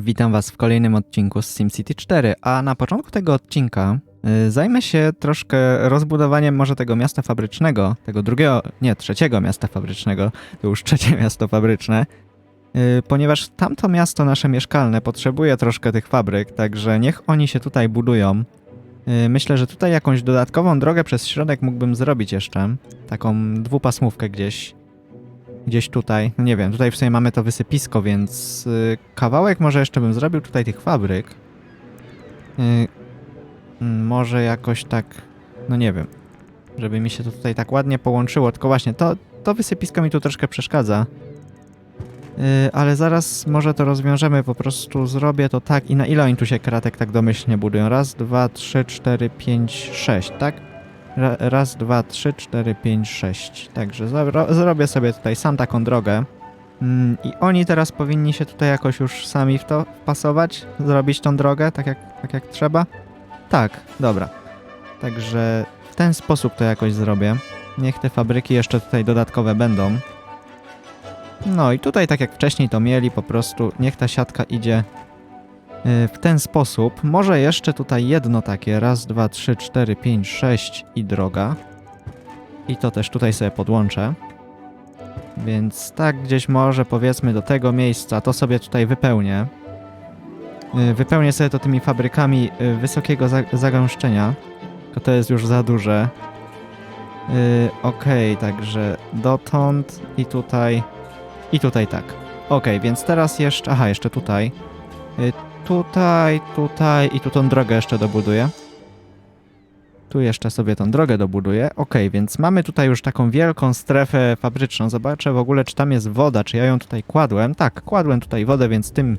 Witam Was w kolejnym odcinku z SimCity 4, a na początku tego odcinka y, zajmę się troszkę rozbudowaniem może tego miasta fabrycznego, tego drugiego, nie, trzeciego miasta fabrycznego, to już trzecie miasto fabryczne, y, ponieważ tamto miasto nasze mieszkalne potrzebuje troszkę tych fabryk, także niech oni się tutaj budują. Y, Myślę, że tutaj jakąś dodatkową drogę przez środek mógłbym zrobić jeszcze, taką dwupasmówkę gdzieś, gdzieś tutaj. No nie wiem, tutaj w sumie mamy to wysypisko, więc y, kawałek może jeszcze bym zrobił tutaj tych fabryk. Y, mm, może jakoś tak, no nie wiem, żeby mi się to tutaj tak ładnie połączyło. Tylko właśnie to, to wysypisko mi tu troszkę przeszkadza. Y, ale zaraz może to rozwiążemy, po prostu zrobię to tak. I na ile oni tu się kratek tak domyślnie budują? Raz, dwa, trzy, cztery, pięć, sześć, tak? Ra- Raz, dwa, trzy, cztery, pięć, sześć. Także zro- zrobię sobie tutaj sam taką drogę. Mm, I oni teraz powinni się tutaj jakoś już sami w to wpasować, zrobić tą drogę tak jak, tak jak trzeba. Tak, dobra. Także w ten sposób to jakoś zrobię. Niech te fabryki jeszcze tutaj dodatkowe będą. No i tutaj tak jak wcześniej to mieli, po prostu niech ta siatka idzie w ten sposób. Może jeszcze tutaj jedno takie, raz, dwa, trzy, cztery, pięć, sześć i droga. I to też tutaj sobie podłączę. Więc tak gdzieś może powiedzmy do tego miejsca, to sobie tutaj wypełnię. Y, Wypełnię sobie to tymi fabrykami y, wysokiego za zagęszczenia. To jest już za duże. Okej, także dotąd i tutaj i tutaj tak. Okej, więc teraz jeszcze, aha, jeszcze tutaj. Tutaj, tutaj i tu tą drogę jeszcze dobuduję. Tu jeszcze sobie tą drogę dobuduję. Okej, więc mamy tutaj już taką wielką strefę fabryczną. Zobaczę w ogóle, czy tam jest woda, czy ja ją tutaj kładłem. Tak, kładłem tutaj wodę, więc tym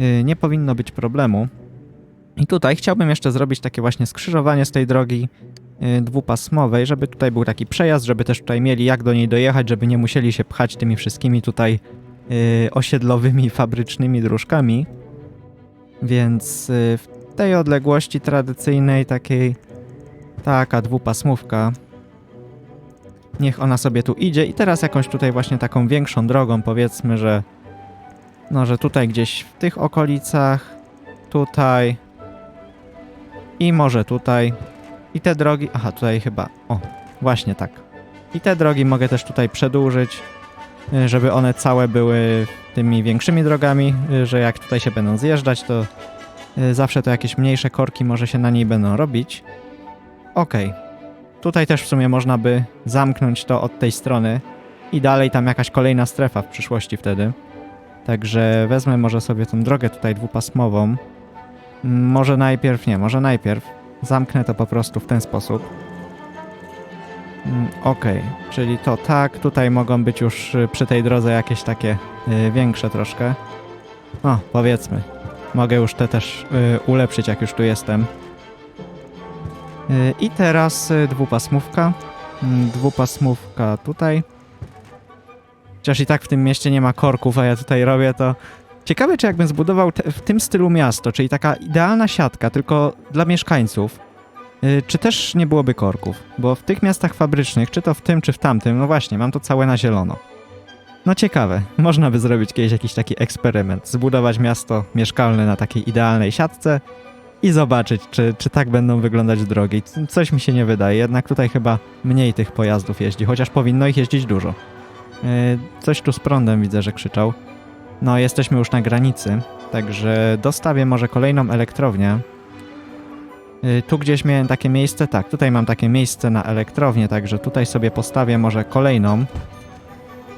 y, nie powinno być problemu. I tutaj chciałbym jeszcze zrobić takie właśnie skrzyżowanie z tej drogi y, dwupasmowej, żeby tutaj był taki przejazd, żeby też tutaj mieli jak do niej dojechać, żeby nie musieli się pchać tymi wszystkimi tutaj y, osiedlowymi, fabrycznymi dróżkami. Więc y, w tej odległości tradycyjnej, takiej taka dwupasmówka, niech ona sobie tu idzie. I teraz jakąś tutaj właśnie taką większą drogą, powiedzmy, że no, że tutaj gdzieś w tych okolicach, tutaj i może tutaj. I te drogi, aha, tutaj chyba, o, właśnie tak. I te drogi mogę też tutaj przedłużyć, y, żeby one całe były tymi większymi drogami, y, że jak tutaj się będą zjeżdżać, to y, zawsze to jakieś mniejsze korki może się na niej będą robić. Okej. Tutaj też w sumie można by zamknąć to od tej strony i dalej tam jakaś kolejna strefa w przyszłości wtedy. Także wezmę może sobie tą drogę tutaj dwupasmową. Mm, Może najpierw, nie, może najpierw zamknę to po prostu w ten sposób. Mm, Okej, czyli to tak, tutaj mogą być już y, przy tej drodze jakieś takie y, większe troszkę. O, powiedzmy. Mogę już te też y, ulepszyć, jak już tu jestem. Y, I teraz y, dwupasmówka. Mm, Dwupasmówka tutaj. Chociaż i tak w tym mieście nie ma korków, a ja tutaj robię to. Ciekawe, czy jakbym zbudował te, w tym stylu miasto, czyli taka idealna siatka, tylko dla mieszkańców, y, czy też nie byłoby korków? Bo w tych miastach fabrycznych, czy to w tym, czy w tamtym, no właśnie, mam to całe na zielono. No ciekawe, można by zrobić kiedyś jakiś taki eksperyment, zbudować miasto mieszkalne na takiej idealnej siatce i zobaczyć, czy, czy tak będą wyglądać drogi. Coś mi się nie wydaje, jednak tutaj chyba mniej tych pojazdów jeździ, chociaż powinno ich jeździć dużo. Yy, coś tu z prądem widzę, że krzyczał. No, jesteśmy już na granicy, także dostawię może kolejną elektrownię. Yy, tu gdzieś miałem takie miejsce, tak, tutaj mam takie miejsce na elektrownię, także tutaj sobie postawię może kolejną.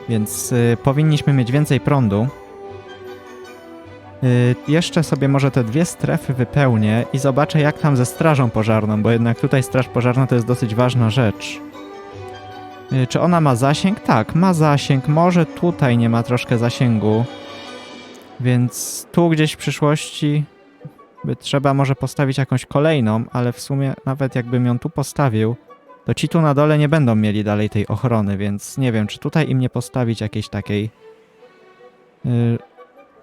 Więc yy, powinniśmy mieć więcej prądu. Yy, jeszcze sobie może te dwie strefy wypełnię i zobaczę jak tam ze strażą pożarną, bo jednak tutaj straż pożarna to jest dosyć ważna rzecz. Czy ona ma zasięg? Tak, ma zasięg. Może tutaj nie ma troszkę zasięgu. Więc tu gdzieś w przyszłości by trzeba może postawić jakąś kolejną, ale w sumie nawet jakbym ją tu postawił, to ci tu na dole nie będą mieli dalej tej ochrony, więc nie wiem, czy tutaj im nie postawić jakiejś takiej yy,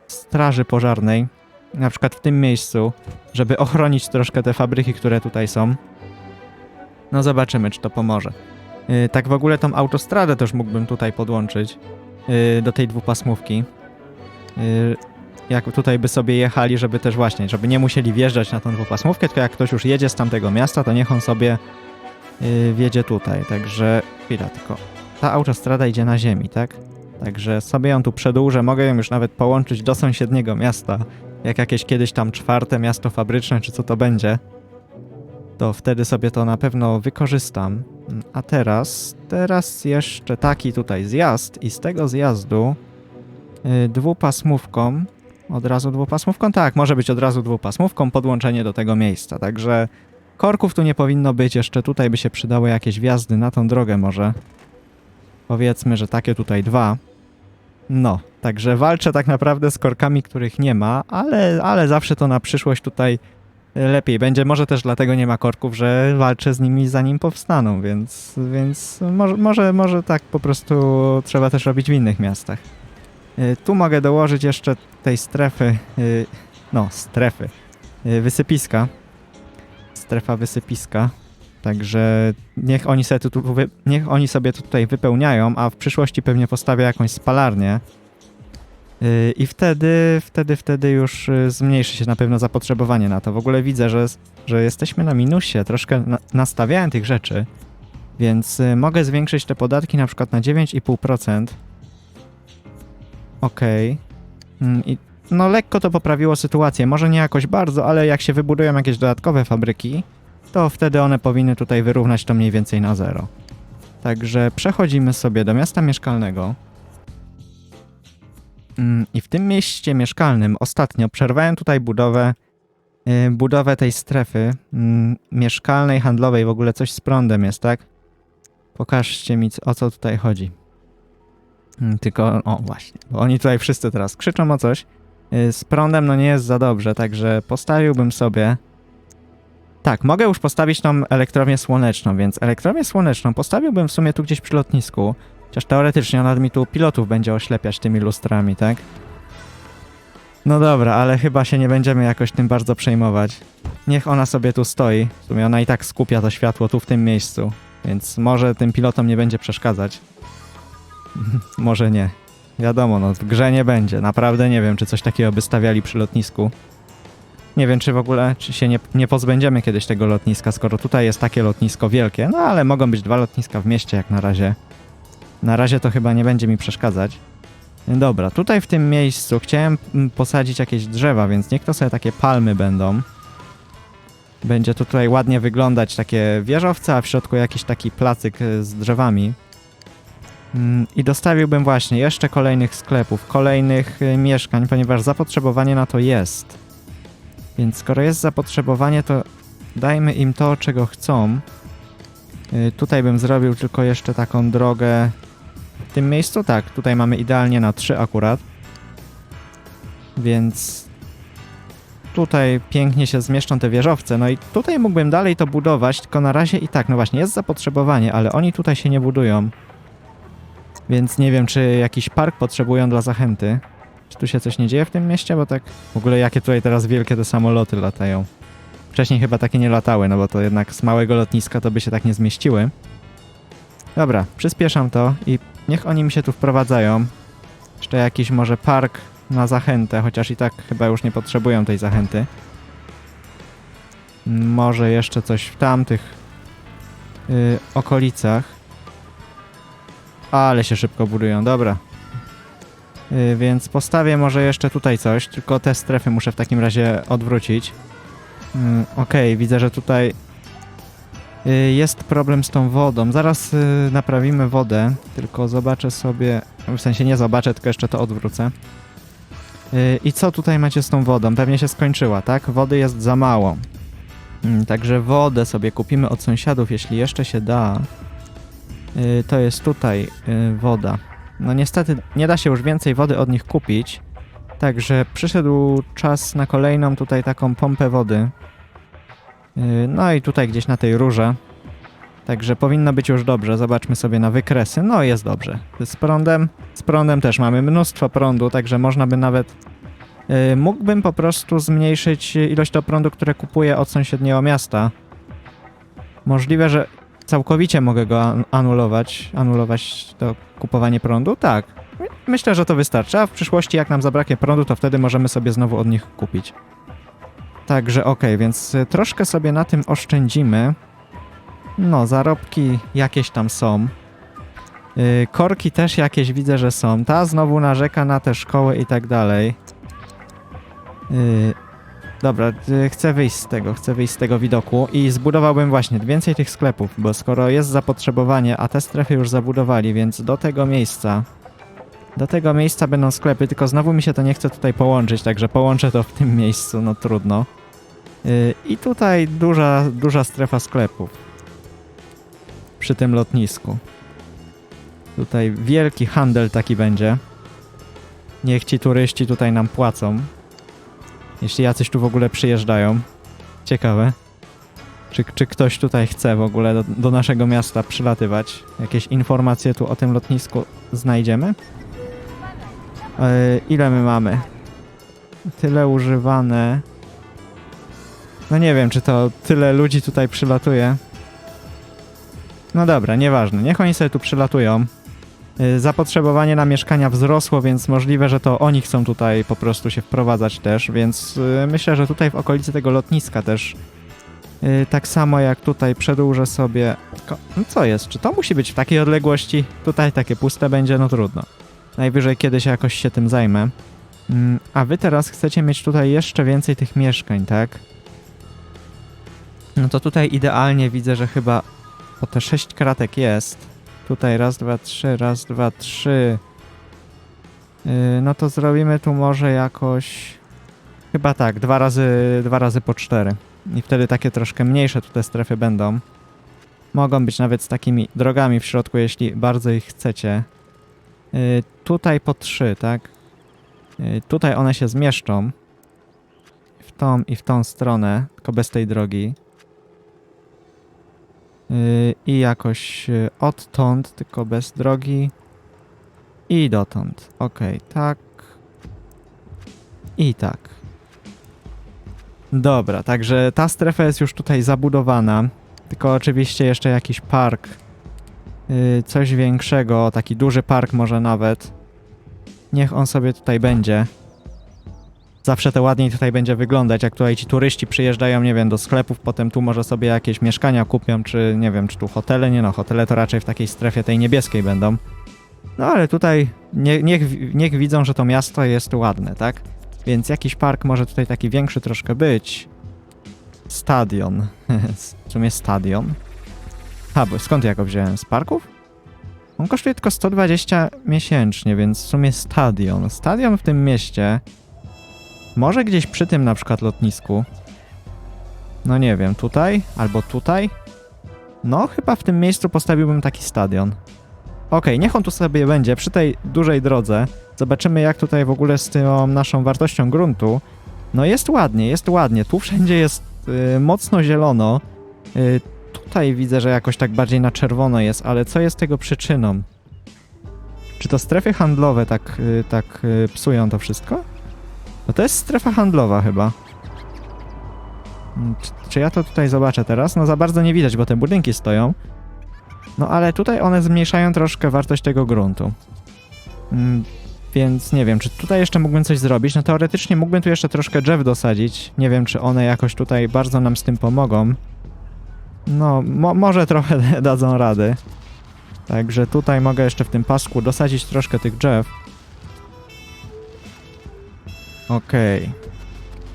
straży pożarnej, na przykład w tym miejscu, żeby ochronić troszkę te fabryki, które tutaj są. No zobaczymy, czy to pomoże. Yy, tak w ogóle tą autostradę też mógłbym tutaj podłączyć yy, do tej dwupasmówki. Yy, jak tutaj by sobie jechali, żeby też właśnie, żeby nie musieli wjeżdżać na tą dwupasmówkę, tylko jak ktoś już jedzie z tamtego miasta, to niech on sobie yy, wjedzie tutaj. Także chwila, tylko ta autostrada idzie na ziemi, tak? Także sobie ją tu przedłużę, mogę ją już nawet połączyć do sąsiedniego miasta, jak jakieś kiedyś tam czwarte miasto fabryczne, czy co to będzie, to wtedy sobie to na pewno wykorzystam. A teraz, teraz jeszcze taki tutaj zjazd i z tego zjazdu yy, dwupasmówką, od razu dwupasmówką? Tak, może być od razu dwupasmówką, podłączenie do tego miejsca, także korków tu nie powinno być, jeszcze tutaj by się przydały jakieś wjazdy na tą drogę może. Powiedzmy, że takie tutaj dwa. No, także walczę tak naprawdę z korkami, których nie ma, ale, ale zawsze to na przyszłość tutaj lepiej będzie. Może też dlatego nie ma korków, że walczę z nimi zanim powstaną, więc, więc może, może, może tak po prostu trzeba też robić w innych miastach. Y, Tu mogę dołożyć jeszcze tej strefy, y, no strefy, y, wysypiska. Strefa wysypiska. Także niech oni, sobie tu, niech oni sobie tutaj wypełniają, a w przyszłości pewnie postawię jakąś spalarnię. I wtedy, wtedy, wtedy już zmniejszy się na pewno zapotrzebowanie na to. W ogóle widzę, że, że jesteśmy na minusie, troszkę na, nastawiałem tych rzeczy, więc mogę zwiększyć te podatki na przykład na 9,5%. Okej. Mm, I no lekko to poprawiło sytuację, może nie jakoś bardzo, ale jak się wybudują jakieś dodatkowe fabryki, to wtedy one powinny tutaj wyrównać to mniej więcej na zero. Także przechodzimy sobie do miasta mieszkalnego. Mm, I w tym mieście mieszkalnym ostatnio przerwałem tutaj budowę, yy, budowę tej strefy mm, mieszkalnej, handlowej, w ogóle coś z prądem jest, tak? Pokażcie mi, o co tutaj chodzi. Mm, Tylko, o właśnie, bo oni tutaj wszyscy teraz krzyczą o coś. Yy, Z prądem no nie jest za dobrze, także postawiłbym sobie... Tak, mogę już postawić tą elektrownię słoneczną, więc elektrownię słoneczną postawiłbym w sumie tu gdzieś przy lotnisku. Chociaż teoretycznie ona mi tu pilotów będzie oślepiać tymi lustrami, tak? No dobra, ale chyba się nie będziemy jakoś tym bardzo przejmować. Niech ona sobie tu stoi. W sumie ona i tak skupia to światło tu w tym miejscu, więc może tym pilotom nie będzie przeszkadzać. może nie. Wiadomo, no w grze nie będzie. Naprawdę nie wiem, czy coś takiego by stawiali przy lotnisku. Nie wiem, czy w ogóle, czy się nie, nie pozbędziemy kiedyś tego lotniska, skoro tutaj jest takie lotnisko wielkie. No ale mogą być dwa lotniska w mieście jak na razie. Na razie to chyba nie będzie mi przeszkadzać. Dobra, tutaj w tym miejscu chciałem mm, posadzić jakieś drzewa, więc niech to sobie takie palmy będą. Będzie tutaj ładnie wyglądać takie wieżowce, a w środku jakiś taki placyk y, z drzewami. Mm, I dostawiłbym właśnie jeszcze kolejnych sklepów, kolejnych y, mieszkań, ponieważ zapotrzebowanie na to jest. Więc skoro jest zapotrzebowanie, to dajmy im to, czego chcą. Y, Tutaj bym zrobił tylko jeszcze taką drogę w tym miejscu. Tak, tutaj mamy idealnie na 3 akurat. Więc tutaj pięknie się zmieszczą te wieżowce. No i tutaj mógłbym dalej to budować, tylko na razie i tak, no właśnie, jest zapotrzebowanie, ale oni tutaj się nie budują. Więc nie wiem, czy jakiś park potrzebują dla zachęty. Czy tu się coś nie dzieje w tym mieście? Bo tak w ogóle jakie tutaj teraz wielkie te samoloty latają. Wcześniej chyba takie nie latały, no bo to jednak z małego lotniska to by się tak nie zmieściły. Dobra, przyspieszam to i niech oni mi się tu wprowadzają. Jeszcze jakiś może park na zachętę, chociaż i tak chyba już nie potrzebują tej zachęty. Może jeszcze coś w tamtych yy, okolicach. Ale się szybko budują, dobra. Yy, więc postawię może jeszcze tutaj coś, tylko te strefy muszę w takim razie odwrócić. Mm, Okej, widzę, że tutaj y, jest problem z tą wodą. Zaraz y, naprawimy wodę, tylko zobaczę sobie, w sensie nie zobaczę, tylko jeszcze to odwrócę. Y, I co tutaj macie z tą wodą? Pewnie się skończyła, tak? Wody jest za mało. Mm, Także wodę sobie kupimy od sąsiadów, jeśli jeszcze się da. Y, To jest tutaj y, woda. No niestety nie da się już więcej wody od nich kupić. Także przyszedł czas na kolejną tutaj taką pompę wody. Yy, No i tutaj gdzieś na tej rurze. Także powinno być już dobrze. Zobaczmy sobie na wykresy. No jest dobrze. Z prądem, z prądem też mamy mnóstwo prądu, także można by nawet mógłbym po prostu zmniejszyć ilość to prądu, które kupuję od sąsiedniego miasta. Możliwe, że całkowicie mogę go an- anulować, anulować to kupowanie prądu? Tak. myślę, że to wystarczy, a w przyszłości jak nam zabraknie prądu, to wtedy możemy sobie znowu od nich kupić. Także okej, więc y, troszkę sobie na tym oszczędzimy. No, zarobki jakieś tam są. Yy, korki też jakieś widzę, że są. Ta znowu narzeka na te szkoły i tak dalej. Yy, dobra, yy, chcę wyjść z tego, chcę wyjść z tego widoku i zbudowałbym właśnie więcej tych sklepów, bo skoro jest zapotrzebowanie, a te strefy już zabudowali, więc do tego miejsca do tego miejsca będą sklepy, tylko znowu mi się to nie chce tutaj połączyć, także połączę to w tym miejscu, no trudno. Yy, I tutaj duża, duża strefa sklepów. Przy tym lotnisku. Tutaj wielki handel taki będzie. Niech ci turyści tutaj nam płacą. Jeśli jacyś tu w ogóle przyjeżdżają. Ciekawe. Czy, czy ktoś tutaj chce w ogóle do, do naszego miasta przylatywać? Jakieś informacje tu o tym lotnisku znajdziemy? Yy, ile my mamy? Tyle używane. No nie wiem, czy to tyle ludzi tutaj przylatuje. No dobra, nieważne. Niech oni sobie tu przylatują. Yy, Zapotrzebowanie na mieszkania wzrosło, więc możliwe, że to oni chcą tutaj po prostu się wprowadzać też, więc yy, myślę, że tutaj w okolicy tego lotniska też yy, tak samo jak tutaj przedłużę sobie... No co jest? Czy to musi być w takiej odległości? Tutaj takie puste będzie? No trudno. Najwyżej kiedyś jakoś się tym zajmę. Mm, A wy teraz chcecie mieć tutaj jeszcze więcej tych mieszkań, tak? No to tutaj idealnie widzę, że chyba o te sześć kratek jest. Tutaj raz, dwa, trzy, raz, dwa, trzy. Yy, no to zrobimy tu może jakoś... Chyba tak, dwa razy, dwa razy po cztery. I wtedy takie troszkę mniejsze tu te strefy będą. Mogą być nawet z takimi drogami w środku, jeśli bardzo ich chcecie. Yy, tutaj po trzy, tak? Yy, tutaj one się zmieszczą. W tą i w tą stronę, tylko bez tej drogi. Yy, I jakoś yy, odtąd, tylko bez drogi. I dotąd. Okej, tak. I tak. Dobra, także ta strefa jest już tutaj zabudowana. Tylko oczywiście jeszcze jakiś park. Yy, coś większego, taki duży park może nawet. Niech on sobie tutaj będzie. Zawsze to ładniej tutaj będzie wyglądać, jak tutaj ci turyści przyjeżdżają, nie wiem, do sklepów, potem tu może sobie jakieś mieszkania kupią, czy nie wiem, czy tu hotele, nie no, hotele to raczej w takiej strefie tej niebieskiej będą. No ale tutaj nie, niech, niech widzą, że to miasto jest ładne, tak? Więc jakiś park może tutaj taki większy troszkę być. Stadion. w sumie stadion. A, bo skąd ja go wziąłem? Z parków? On kosztuje tylko 120 miesięcznie, więc w sumie stadion. Stadion w tym mieście. Może gdzieś przy tym na przykład lotnisku. No nie wiem, tutaj? Albo tutaj? No, chyba w tym miejscu postawiłbym taki stadion. Okej, niech on tu sobie będzie, przy tej dużej drodze. Zobaczymy jak tutaj w ogóle z tą naszą wartością gruntu. No jest ładnie, jest ładnie. Tu wszędzie jest y, mocno zielono. Y, tutaj widzę, że jakoś tak bardziej na czerwono jest, ale co jest tego przyczyną? Czy to strefy handlowe tak, y, tak y, psują to wszystko? No to jest strefa handlowa chyba. Mm, Czy, czy ja to tutaj zobaczę teraz? No za bardzo nie widać, bo te budynki stoją. No ale tutaj one zmniejszają troszkę wartość tego gruntu. Mm, Więc nie wiem, czy tutaj jeszcze mógłbym coś zrobić. No teoretycznie mógłbym tu jeszcze troszkę drzew dosadzić. Nie wiem, czy one jakoś tutaj bardzo nam z tym pomogą. No, mo może trochę dadzą rady. Także tutaj mogę jeszcze w tym pasku dosadzić troszkę tych drzew. Okej.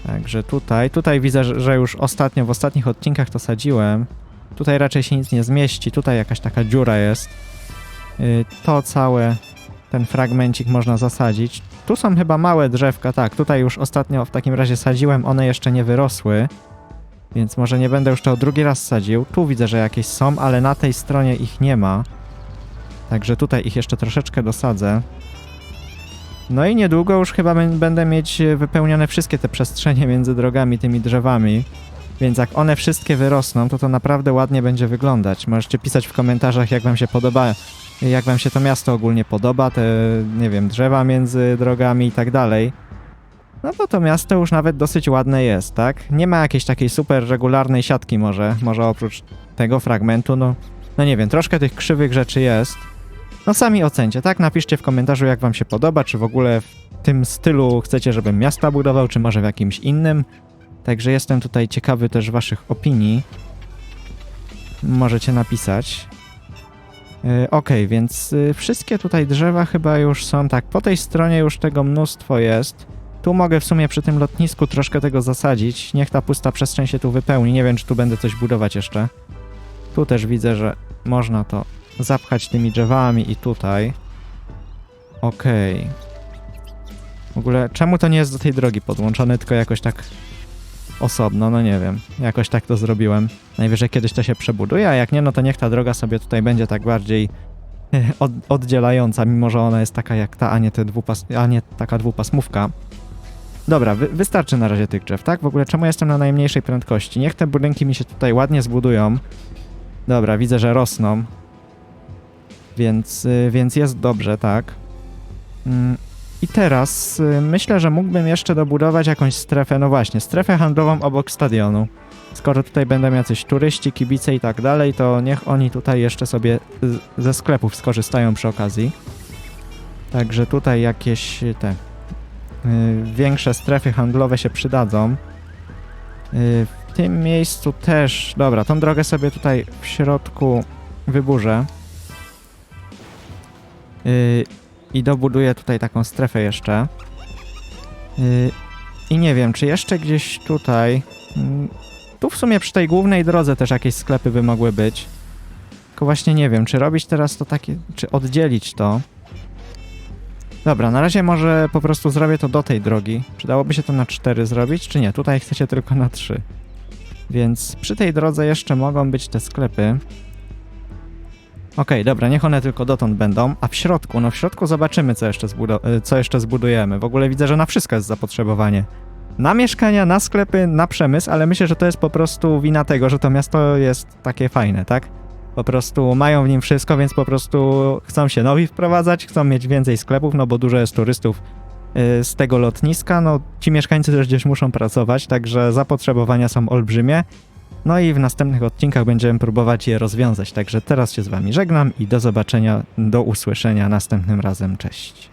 Także tutaj, tutaj widzę, że- już ostatnio, w ostatnich odcinkach to sadziłem. Tutaj raczej się nic nie zmieści, tutaj jakaś taka dziura jest. Yy, to całe, ten fragmencik można zasadzić. Tu są chyba małe drzewka, tak, tutaj już ostatnio w takim razie sadziłem, one jeszcze nie wyrosły. Więc może nie będę już to drugi raz sadził. Tu widzę, że jakieś są, ale na tej stronie ich nie ma. Także tutaj ich jeszcze troszeczkę dosadzę. No i niedługo już chyba bę- będę mieć e, wypełnione wszystkie te przestrzenie między drogami, tymi drzewami. Więc jak one wszystkie wyrosną, to to naprawdę ładnie będzie wyglądać. Możecie pisać w komentarzach, jak wam się podoba, jak wam się to miasto ogólnie podoba, te, nie wiem, drzewa między drogami i tak dalej. No bo to miasto już nawet dosyć ładne jest, tak? Nie ma jakiejś takiej super regularnej siatki może, może oprócz tego fragmentu, no, no nie wiem, troszkę tych krzywych rzeczy jest. No sami ocencie, tak? Napiszcie w komentarzu, jak wam się podoba, czy w ogóle w tym stylu chcecie, żebym miasta budował, czy może w jakimś innym. Także jestem tutaj ciekawy też waszych opinii. Możecie napisać. Yy, Okej, więc y, wszystkie tutaj drzewa chyba już są tak. Po tej stronie już tego mnóstwo jest. Tu mogę w sumie przy tym lotnisku troszkę tego zasadzić. Niech ta pusta przestrzeń się tu wypełni. Nie wiem, czy tu będę coś budować jeszcze. Tu też widzę, że można to zapchać tymi drzewami i tutaj. Okej. W ogóle, czemu to nie jest do tej drogi podłączone, tylko jakoś tak osobno? No nie wiem. Jakoś tak to zrobiłem. Najwyżej kiedyś to się przebuduje, a jak nie, no to niech ta droga sobie tutaj będzie tak bardziej od, oddzielająca, mimo że ona jest taka jak ta, a nie, te dwupas, a nie taka dwupasmówka. Dobra, wy, wystarczy na razie tych drzew, tak? W ogóle czemu jestem na najmniejszej prędkości? Niech te budynki mi się tutaj ładnie zbudują. Dobra, widzę, że rosną. Więc, y, więc jest dobrze, tak. Mm, I teraz y, myślę, że mógłbym jeszcze dobudować jakąś strefę, no właśnie, strefę handlową obok stadionu. Skoro tutaj będą jacyś turyści, kibice i tak dalej, to niech oni tutaj jeszcze sobie ze sklepów skorzystają przy okazji. Także tutaj jakieś te y, większe strefy handlowe się przydadzą. W tym miejscu też, dobra, tą drogę sobie tutaj w środku wyburzę. Y, I dobuduję tutaj taką strefę jeszcze. Y, I nie wiem, czy jeszcze gdzieś tutaj. mm, Tu w sumie przy tej głównej drodze też jakieś sklepy by mogły być. Tylko właśnie nie wiem, czy robić teraz to takie, czy oddzielić to. Dobra, na razie może po prostu zrobię to do tej drogi. Przydałoby się to na 4 zrobić, czy nie? Tutaj chcecie tylko na 3. Więc przy tej drodze jeszcze mogą być te sklepy. Okej, dobra, niech one tylko dotąd będą. A w środku, no w środku zobaczymy, co jeszcze, y, co jeszcze zbudujemy. W ogóle widzę, że na wszystko jest zapotrzebowanie. Na mieszkania, na sklepy, na przemysł, ale myślę, że to jest po prostu wina tego, że to miasto jest takie fajne, tak? Po prostu mają w nim wszystko, więc po prostu chcą się nowi wprowadzać, chcą mieć więcej sklepów, no bo dużo jest turystów y, z tego lotniska. No ci mieszkańcy też gdzieś muszą pracować, także zapotrzebowania są olbrzymie. No i w następnych odcinkach będziemy próbować je rozwiązać. Także teraz się z Wami żegnam i do zobaczenia, do usłyszenia następnym razem. Cześć.